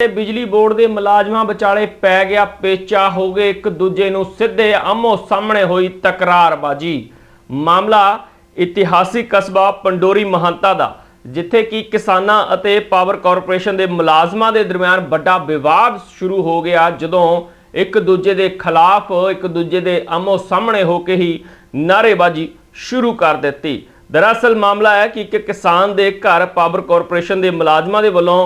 ਤੇ ਬਿਜਲੀ ਬੋਰਡ ਦੇ ਮੁਲਾਜ਼ਮਾਂ ਵਿਚਾਲੇ ਪੈ ਗਿਆ ਪੇਚਾ, ਹੋ ਗਏ ਇੱਕ ਦੂਜੇ ਨੂੰ ਸਿੱਧੇ ਆਮੋ ਸਾਹਮਣੇ ਹੋਈ ਤਕਰਾਰਬਾਜੀ। ਮਾਮਲਾ ਇਤਿਹਾਸਿਕ ਕਸਬਾ ਪੰਡੋਰੀ ਮਹੰਤਾ ਦਾ, ਜਿੱਥੇ ਕਿ ਕਿਸਾਨਾਂ ਅਤੇ ਪਾਵਰ ਕਾਰਪੋਰੇਸ਼ਨ ਦੇ ਮੁਲਾਜ਼ਮਾਂ ਦੇ ਦਰਮਿਆਨ ਵੱਡਾ ਵਿਵਾਦ ਸ਼ੁਰੂ ਹੋ ਗਿਆ, ਜਦੋਂ ਇੱਕ ਦੂਜੇ ਦੇ ਖਿਲਾਫ, ਇੱਕ ਦੂਜੇ ਦੇ ਆਮੋ ਸਾਹਮਣੇ ਹੋ ਕੇ ਹੀ ਨਾਅਰੇਬਾਜ਼ੀ ਸ਼ੁਰੂ ਕਰ ਦਿੱਤੀ। ਦਰਅਸਲ ਮਾਮਲਾ ਹੈ ਕਿ ਇੱਕ ਕਿਸਾਨ ਦੇ ਘਰ ਪਾਵਰ ਕਾਰਪੋਰੇਸ਼ਨ ਦੇ ਮੁਲਾਜ਼ਮਾਂ ਦੇ ਵੱਲੋਂ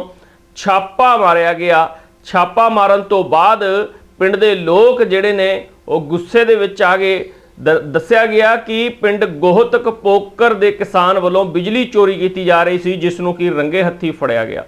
ਛਾਪਾ ਮਾਰਿਆ ਗਿਆ। ਛਾਪਾ ਮਾਰਨ ਤੋਂ ਬਾਅਦ ਪਿੰਡ ਦੇ ਲੋਕ ਜਿਹੜੇ ਨੇ, ਉਹ ਗੁੱਸੇ ਦੇ ਵਿੱਚ ਆ ਗਏ। ਦ- ਦੱਸਿਆ ਗਿਆ ਕਿ ਪਿੰਡ ਗੋਹਤਕ ਪੋਕਰ ਦੇ ਕਿਸਾਨ ਵੱਲੋਂ ਬਿਜਲੀ ਚੋਰੀ ਕੀਤੀ ਜਾ ਰਹੀ ਸੀ, ਜਿਸ ਨੂੰ ਕਿ ਰੰਗੇ ਹੱਥੀ ਫੜਿਆ ਗਿਆ।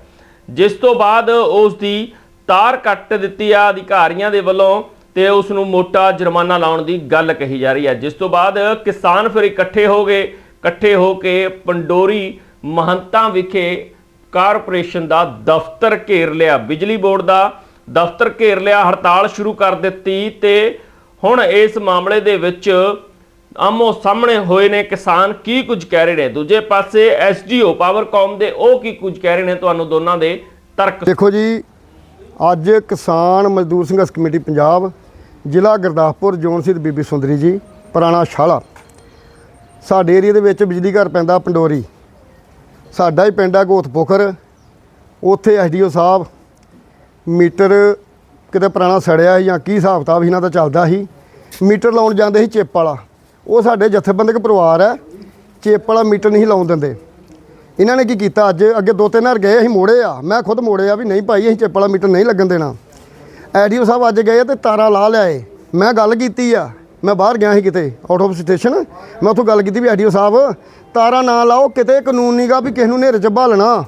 ਜਿਸ ਤੋਂ ਬਾਅਦ ਉਸ ਦੀ ਤਾਰ ਕੱਟ ਦਿੱਤੀ ਆ ਅਧਿਕਾਰੀਆਂ ਦੇ ਵੱਲੋਂ ਤੇ ਉਸ ਨੂੰ ਮੋਟਾ ਜੁਰਮਾਨਾ ਲਾਉਣ ਦੀ ਗੱਲ ਕਹੀ ਜਾ ਰਹੀ ਹੈ। ਜਿਸ ਤੋਂ ਬਾਅਦ ਕਿਸਾਨ ਫਿਰ ਇਕੱਠੇ ਹੋ ਗਏ। ਇਕੱਠੇ ਹੋ ਕੇ ਪੰਡੋਰੀ ਮਹੰਤਾਂ ਵਿਖੇ ਕਾਰਪੋਰੇਸ਼ਨ ਦਾ ਦਫ਼ਤਰ ਘੇਰ ਲਿਆ, ਬਿਜਲੀ ਬੋਰਡ ਦਾ ਦਫ਼ਤਰ ਘੇਰ ਲਿਆ, ਹੜਤਾਲ ਸ਼ੁਰੂ ਕਰ ਦਿੱਤੀ ਤੇ ਹੁਣ ਇਸ ਮਾਮਲੇ ਦੇ ਵਿੱਚ ਆਮੋ ਸਾਹਮਣੇ ਹੋਏ ਨੇ ਕਿਸਾਨ ਕੀ ਕੁਝ ਕਹਿ ਰਹੇ ਨੇ? ਦੂਜੇ ਪਾਸੇ ਐਸਡੀਓ ਪਾਵਰਕਾਮ ਦੇ ਉਹ ਕੀ ਕੁਝ ਕਹਿ ਰਹੇ ਨੇ? ਤੁਹਾਨੂੰ ਦੋਨਾਂ ਦੇ ਤਰਕ ਦੇਖੋ ਜੀ, ਅੱਜ ਕਿਸਾਨ ਮਜ਼ਦੂਰ ਸੰਘਰਸ਼ ਕਮੇਟੀ ਪੰਜਾਬ, ਜ਼ਿਲ੍ਹਾ ਗੁਰਦਾਸਪੁਰ, ਜ਼ੋਨ ਸਿੱਧ ਬੀਬੀ ਸੁੰਦਰੀ ਜੀ, ਪੁਰਾਣਾ ਸ਼ਾਲਾ ਸਾਡੇ ਏਰੀਆ ਦੇ ਵਿੱਚ ਬਿਜਲੀ ਘਰ ਪੈਂਦਾ, ਪੰਡੋਰੀ। ਸਾਡਾ ਹੀ ਪਿੰਡ ਆ ਗੋਤ ਪੋਖਰ ਉੱਥੇ ਐਸਡੀਓ ਸਾਹਿਬ ਮੀਟਰ ਕਿਤੇ ਪੁਰਾਣਾ ਸੜਿਆ ਸੀ ਜਾਂ ਕੀ ਹਿਸਾਬ ਕਿਤਾਬ ਇਹਨਾਂ ਦਾ ਚੱਲਦਾ ਸੀ। ਮੀਟਰ ਲਾਉਣ ਜਾਂਦੇ ਸੀ ਚਿੱਪ ਵਾਲਾ। ਉਹ ਸਾਡੇ ਜਥੇਬੰਦਕ ਪਰਿਵਾਰ ਹੈ, ਚਿੱਪ ਵਾਲਾ ਮੀਟਰ ਨਹੀਂ ਲਾਉਣ ਦਿੰਦੇ। ਇਹਨਾਂ ਨੇ ਕੀ ਕੀਤਾ, ਅੱਜ ਅੱਗੇ ਦੋ ਤਿੰਨ ਵਾਰ ਗਏ ਅਸੀਂ ਮੋੜੇ ਆ। ਮੈਂ ਖੁਦ ਮੋੜੇ ਆ ਵੀ ਨਹੀਂ ਭਾਈ, ਅਸੀਂ ਚਿੱਪ ਵਾਲਾ ਮੀਟਰ ਨਹੀਂ ਲੱਗਣ ਦੇਣਾ। ਐਡੀਓ ਸਾਹਿਬ ਅੱਜ ਗਏ ਤੇ ਤਾਰਾਂ ਲਾ ਲਿਆਏ। ਮੈਂ ਗੱਲ ਕੀਤੀ ਆ ਮੈਂ ਬਾਹਰ ਗਿਆ ਸੀ ਕਿਤੇ ਆਊਟ ਆਫ ਸਟੇਸ਼ਨ ਮੈਂ ਉੱਥੋਂ ਗੱਲ ਕੀਤੀ ਵੀ ਐਡੀਓ ਸਾਹਿਬ, ਤਾਰਾਂ ਨਾ ਲਾਓ, ਕਿਤੇ ਕਾਨੂੰਨ ਨਹੀਂਗਾ ਵੀ ਕਿਸ ਨੂੰ ਨੇਰੇ 'ਚ ਭਾਲਣਾ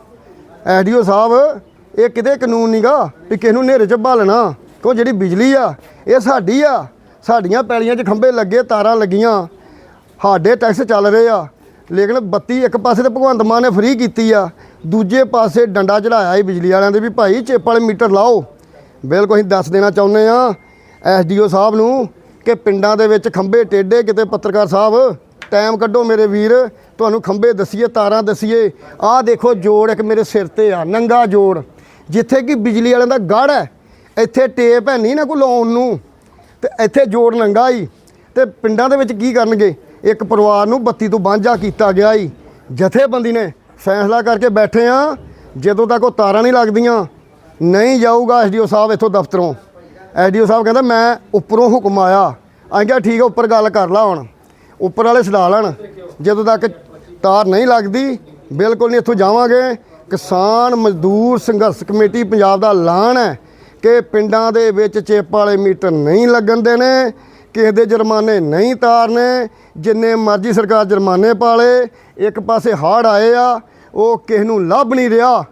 ਐਡੀਓ ਸਾਹਿਬ, ਇਹ ਕਿਤੇ ਕਾਨੂੰਨ ਨਹੀਂਗਾ ਵੀ ਕਿਸ ਨੂੰ ਨੇਰੇ 'ਚ ਭਾਲਣਾ ਕਿਉਂ ਜਿਹੜੀ ਬਿਜਲੀ ਆ, ਇਹ ਸਾਡੀ ਆ। ਸਾਡੀਆਂ ਪੈਲੀਆਂ 'ਚ ਖੰਭੇ ਲੱਗੇ, ਤਾਰਾਂ ਲੱਗੀਆਂ। ਸਾਡੇ ਟੈਕਸ ਚੱਲ ਰਹੇ ਆ। ਲੇਕਿਨ ਬੱਤੀ ਇੱਕ ਪਾਸੇ ਤੇ ਭਗਵੰਤ ਮਾਨ ਨੇ ਫ੍ਰੀ ਕੀਤੀ ਆ। ਦੂਜੇ ਪਾਸੇ ਡੰਡਾ ਚੜਾਇਆ ਹੀ ਬਿਜਲੀ ਵਾਲਿਆਂ ਦੇ ਵੀ ਭਾਈ ਚੇਪ ਵਾਲੇ ਮੀਟਰ ਲਾਓ। ਬਿਲਕੁਲ ਅਸੀਂ ਦੱਸ ਦੇਣਾ ਚਾਹੁੰਦੇ ਆ ਐਸਡੀਓ ਸਾਹਿਬ ਨੂੰ ਕਿ ਪਿੰਡਾਂ ਦੇ ਵਿੱਚ ਖੰਭੇ ਟੇਡੇ ਕਿਤੇ ਪੱਤਰਕਾਰ ਸਾਹਿਬ ਟਾਈਮ ਕੱਢੋ ਮੇਰੇ ਵੀਰ, ਤੁਹਾਨੂੰ ਖੰਭੇ ਦਸੀਏ, ਤਾਰਾਂ ਦਸੀਏ। ਆਹ ਦੇਖੋ ਜੋੜ ਇੱਕ ਮੇਰੇ ਸਿਰ ਤੇ ਆ, ਨੰਗਾ ਜੋੜ। ਜਿੱਥੇ ਕਿ ਬਿਜਲੀ ਵਾਲਿਆਂ ਦਾ ਗੜ ਹੈ, ਇੱਥੇ ਟੇਪ ਹੈ ਨਹੀਂ ਨਾ ਕੋਈ ਲਾਉਣ ਨੂੰ। ਤੇ ਇੱਥੇ ਜੋੜ ਨੰਗਾ ਹੀ ਤੇ ਪਿੰਡਾਂ ਦੇ ਵਿੱਚ ਕੀ ਕਰਨਗੇ? ਇੱਕ ਪਰਿਵਾਰ ਨੂੰ ਬੱਤੀ ਤੋਂ ਵਾਂਝਾ ਕੀਤਾ ਗਿਆ ਹੀ ਜਥੇਬੰਦੀ ਨੇ ਫੈਸਲਾ ਕਰਕੇ ਬੈਠੇ ਆ, ਜਦੋਂ ਤੱਕ ਉਹ ਤਾਰਾਂ ਨਹੀਂ ਲੱਗਦੀਆਂ, ਨਹੀਂ ਜਾਊਗਾ ਐਸਡੀਓ ਸਾਹਿਬ ਇੱਥੋਂ ਦਫ਼ਤਰੋਂ। ਐਸਡੀਓ ਸਾਹਿਬ ਕਹਿੰਦਾ, ਮੈਂ ਉੱਪਰੋਂ ਹੁਕਮ ਆਇਆ। ਅਸੀਂ ਕਿਹਾ, ਠੀਕ ਹੈ ਉੱਪਰ ਗੱਲ ਕਰ ਲਾ ਹੁਣ। ਉੱਪਰ ਵਾਲੇ ਛਡਾ ਲੈਣ। ਜਦੋਂ ਤੱਕ ਤਾਰ ਨਹੀਂ ਲੱਗਦੀ, ਬਿਲਕੁਲ ਨਹੀਂ ਇੱਥੋਂ ਜਾਵਾਂਗੇ। ਕਿਸਾਨ ਮਜ਼ਦੂਰ ਸੰਘਰਸ਼ ਕਮੇਟੀ ਪੰਜਾਬ ਦਾ ਐਲਾਨ ਹੈ ਕਿ ਪਿੰਡਾਂ ਦੇ ਵਿੱਚ ਚੇਪ ਵਾਲੇ ਮੀਟਰ ਨਹੀਂ ਲੱਗਣ ਦੇਣੇ, ਕਿਸੇ ਦੇ ਜੁਰਮਾਨੇ ਨਹੀਂ ਤਾਰਨੇ, ਜਿੰਨੇ ਮਰਜ਼ੀ ਸਰਕਾਰ ਜੁਰਮਾਨੇ ਪਾਲੇ ਇੱਕ ਪਾਸੇ ਹੜ੍ਹ ਆਏ ਆ, ਉਹ ਕਿਸੇ ਨੂੰ ਲੱਭ ਨਹੀਂ ਰਿਹਾ।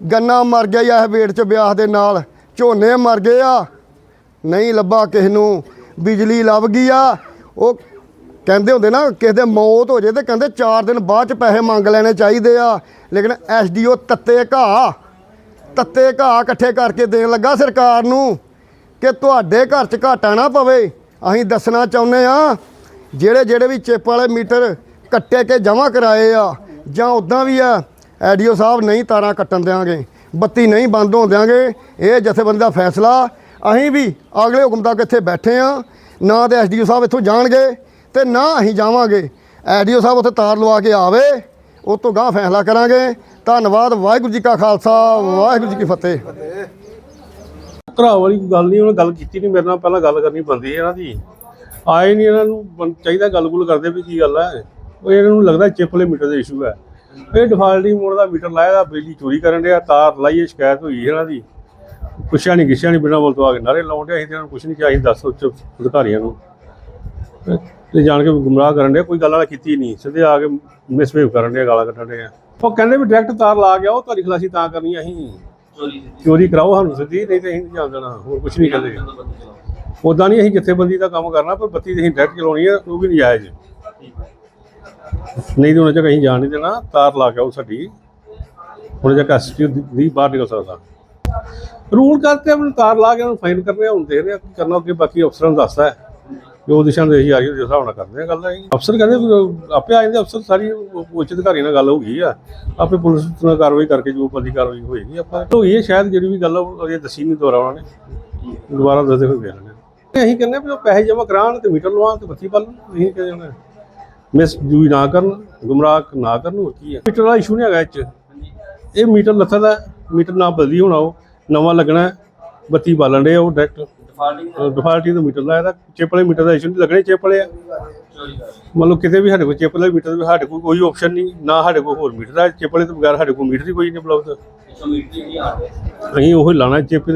ਗੰਨਾ ਮਰ ਗਿਆ ਇਹ ਵੇੜ ਚ ਵਿਆਹ ਦੇ ਨਾਲ, ਝੋਨੇ ਮਰ ਗਏ ਆ ਨਹੀਂ ਲੱਭਾ ਕਿਸੇ ਨੂੰ, ਬਿਜਲੀ ਲੱਭ ਗਈ ਆ। ਉਹ ਕਹਿੰਦੇ ਹੁੰਦੇ ਨਾ, ਕਿਸੇ ਦੇ ਮੌਤ ਹੋ ਜੇ ਤੇ ਕਹਿੰਦੇ 4 ਦਿਨ ਬਾਅਦ ਚ ਪੈਸੇ ਮੰਗ ਲੈਣੇ ਚਾਹੀਦੇ ਆ। ਲੇਕਿਨ ਐਸਡੀਓ ਤੱਤੇ ਘਾਹ ਤੱਤੇ ਘਾਹ ਇਕੱਠੇ ਕਰਕੇ ਦੇਣ ਲੱਗਾ ਸਰਕਾਰ ਨੂੰ ਕਿ ਤੁਹਾਡੇ ਘਰ 'ਚ ਘਾਟਾ ਨਾ ਪਵੇ। ਅਸੀਂ ਦੱਸਣਾ ਚਾਹੁੰਦੇ ਆ, ਜਿਹੜੇ ਜਿਹੜੇ ਵੀ ਚਿੱਪ ਵਾਲੇ ਮੀਟਰ ਕੱਟੇ ਕੇ ਜਮ੍ਹਾਂ ਕਰਾਏ ਆ, ਜਾਂ ਉਦਾਂ ਵੀ ਆ ਐਡੀਓ ਸਾਹਿਬ ਨਹੀਂ ਤਾਰਾਂ ਕੱਟਣ ਦਿਆਂਗੇ, ਬੱਤੀ ਨਹੀਂ ਬੰਦ ਹੋਣ ਦਿਆਂਗੇ। ਇਹ ਜਥੇਬੰਦੀ ਦਾ ਫੈਸਲਾ ਅਸੀਂ ਵੀ ਅਗਲੇ ਹੁਕਮ ਤੱਕ ਇੱਥੇ ਬੈਠੇ ਆ ਨਾ ਤੇ ਐਸਡੀਓ ਸਾਹਿਬ ਇੱਥੋਂ ਜਾਣਗੇ ਤੇ ਨਾ ਅਸੀਂ ਜਾਵਾਂਗੇ। ਐਡੀਓ ਸਾਹਿਬ ਉੱਥੇ ਤਾਰ ਲਵਾ ਕੇ ਆਵੇ ਉਹ ਤੋਂ ਗਾਂ ਫੈਸਲਾ ਕਰਾਂਗੇ। ਧੰਨਵਾਦ, ਵਾਹਿਗੁਰੂ ਜੀ ਕਾ ਖਾਲਸਾ, ਵਾਹਿਗੁਰੂ ਜੀ ਕੀ ਫਤਿਹ। ਘਰਾ ਵਾਲੀ ਗੱਲ ਨਹੀਂ, ਉਹਨੇ ਗੱਲ ਕੀਤੀ ਨਹੀਂ, ਮੇਰੇ ਨਾਲ ਪਹਿਲਾਂ ਗੱਲ ਕਰਨੀ ਬੰਦੀ ਇਹਨਾਂ ਦੀ। ਆਏ ਨਹੀਂ ਇਹਨਾਂ ਨੂੰ ਚਾਹੀਦਾ ਗੱਲ-ਗੁਲ ਕਰਦੇ ਵੀ ਕੀ ਗੱਲ ਹੈ। ਉਹ ਇਹਨਾਂ ਨੂੰ ਲੱਗਦਾ ਚਿੱਪ ਵਾਲੇ ਮੀਟਰ ਦਾ ਇਸ਼ੂ ਹੈ। ਇਹ ਡਿਫਾਲਟਿੰਗ ਮੋਡ ਦਾ ਮੀਟਰ ਲਾਇਆ ਦਾ ਬਿਜਲੀ ਚੋਰੀ ਕਰਨ ਡਿਆ, ਤਾਰ ਲਾਈਏ, ਸ਼ਿਕਾਇਤ ਹੋਈ ਇਹਨਾਂ ਦੀ। ਪੁੱਛਿਆ ਨਹੀਂ ਗਿੱਛਿਆ ਨਹੀਂ ਬਿਨਾਂ ਬੋਲ ਤੋਂ ਆ ਕੇ ਨਾਰੇ ਡਿਆ ਅਸੀਂ ਤੇ ਨੂੰ ਕੁਛ ਨਹੀਂ ਕਿਹਾ ਅਸੀਂ ਦੱਸ ਉੱਚ ਅਧਿਕਾਰੀਆਂ ਨੂੰ। ਤੇ- ਜਾਣ ਕੇ ਗੁੰਮਰਾਹ ਕਰਨ ਡਿਆ ਕੋਈ ਗੱਲ ਕੀਤੀ ਨਹੀਂ ਸਿੱਧੇ ਆ ਕੇ ਮਿਸਬਿਹੇਵ ਕਰਨ ਡਿਆ ਗਾਲਾਂ ਕੱਢਣ ਡਿਆ। ਉਹ ਕਹਿੰਦੇ ਵੀ ਡਾਇਰੈਕਟ ਤਾਰ ਲਾ ਗਿਆ ਉਹ ਤੁਹਾਡੀ ਖਲਾਸੀ ਤਾਂ ਕਰਨੀ ਅਸੀਂ। ਚੋਰੀ ਕਰਾਓ ਸਾਨੂੰ ਸਿੱਧੀ ਨਹੀਂ ਤੇ ਅਸੀਂ ਨਹੀਂ ਜਾਣ ਦੇਣਾ ਹੋਰ ਕੁਝ ਨਹੀਂ ਕਹਿੰਦੇ। ਉਦਾਂ ਨਹੀਂ ਅਸੀਂ ਜਥੇਬੰਦੀ ਦਾ ਕੰਮ ਕਰਨਾ ਪਰ ਬੱਤੀ ਤੇ ਅਸੀਂ ਡਾਇਰੈਕਟ ਚਲਾਉਣੀ ਹੈ ਉਹ ਵੀ ਨਜਾਇਜ਼। ਨਹੀਂ ਤੇ ਉਹਨਾਂ ਚ ਅਸੀਂ ਜਾਣ ਨਹੀਂ ਦੇਣਾ ਤਾਰ ਲਾ ਕੇ ਆਓ ਸਾਡੀ। ਹੁਣ ਜੇ ਐਸਟੀ ਦੀ ਬਾਹਰ ਨਿਕਲ ਸਕਦਾ। ਰੂਲ ਕਰਤੇ ਆਪਣੀ ਤਾਰ ਲਾ ਕੇ ਉਹਨੂੰ ਫਾਈਨ ਕਰਨੇ ਹੁਣ ਦੇਖ ਰਹੇ ਆ ਕੀ ਕਰਨਾ, ਅੱਗੇ ਬਾਕੀ ਅਫਸਰਾਂ ਨੂੰ ਦੱਸਦਾ ਹੈ। ਜੋ ਦਿਸ਼ਾ ਨਿਰਦੇਸ਼ ਆ ਰਹੀ ਉਹਦੇ ਹਿਸਾਬ ਨਾਲ ਕਰਦੇ ਆ ਗੱਲ ਅਸੀਂ ਅਫਸਰ ਕਹਿੰਦੇ ਵੀ ਆਪੇ ਆ ਜਾਂਦੇ ਅਫਸਰ ਸਾਰੀ ਉੱਚ ਅਧਿਕਾਰੀ ਨਾਲ ਗੱਲ ਹੋ ਗਈ ਆ। ਆਪੇ ਪੁਲਿਸ ਨਾਲ ਕਾਰਵਾਈ ਕਰਕੇ ਜੋ ਬੰਦੀ ਕਾਰਵਾਈ ਹੋਏਗੀ ਆਪਾਂ ਹੋਈ ਹੈ ਸ਼ਾਇਦ ਜਿਹੜੀ ਵੀ ਗੱਲ ਉਹ ਅਜੇ ਦੱਸੀ ਨਹੀਂ ਦੁਬਾਰਾ ਉਹਨਾਂ ਨੇ ਦੁਬਾਰਾ ਦੱਸਦੇ ਹੋਏ ਵੇਖ ਲੈਣੇ ਅਸੀਂ ਕਹਿੰਦੇ ਵੀ ਉਹ ਪੈਸੇ ਜਮ੍ਹਾਂ ਕਰਾਉਣ ਤੇ ਮੀਟਰ ਲਵਾਉਣ ਤੇ ਬੱਤੀ ਪਾਲਣ ਅਸੀਂ ਕਹਿੰਦੇ ਮਿਸ ਜੂਈ ਨਾ ਕਰਨ, ਗੁੰਮਰਾਹ ਨਾ ਕਰਨ, ਹੋਰ ਕੀ ਹੈ ਮੀਟਰ ਦਾ ਇਸ਼ੂ ਨਹੀਂ ਹੈਗਾ ਇਹ 'ਚ। ਇਹ ਮੀਟਰ ਲੱਥਾ ਦਾ, ਮੀਟਰ ਨਾ ਬਦਲੀ ਹੋਣਾ ਉਹ। ਨਵਾਂ ਲੱਗਣਾ। ਬੱਤੀ ਬਾਲਣ ਦੇ ਉਹ ਡਾਇਰੈਕਟ ਡਿਫਾਲਟੀ ਦਾ ਮੀਟਰ ਲਾਇਆ ਦਾ ਚਿੱਪ ਵਾਲੇ ਮੀਟਰ ਦਾ ਇਸ਼ੂ ਨਹੀਂ ਲੱਗਣੇ ਚਿੱਪ ਵਾਲੇ ਆ। ਮਤਲਬ ਕਿਤੇ ਵੀ ਸਾਡੇ ਕੋਲ ਚਿੱਪ ਵਾਲੇ ਮੀਟਰ ਦੇ ਸਾਡੇ ਕੋਲ ਕੋਈ ਆਪਸ਼ਨ ਨਹੀਂ ਨਾ ਸਾਡੇ ਕੋਲ ਹੋਰ ਮੀਟਰ ਹੈ ਚਿੱਪ ਵਾਲੇ ਤੋਂ ਬਗੈਰ ਸਾਡੇ ਕੋਲ ਮੀਟਰ ਹੀ ਕੋਈ ਨਹੀਂ ਉਪਲਬਧ ਅਸੀਂ ਉਹ ਲਾਣਾ ਚਿੱਪ ਦੇ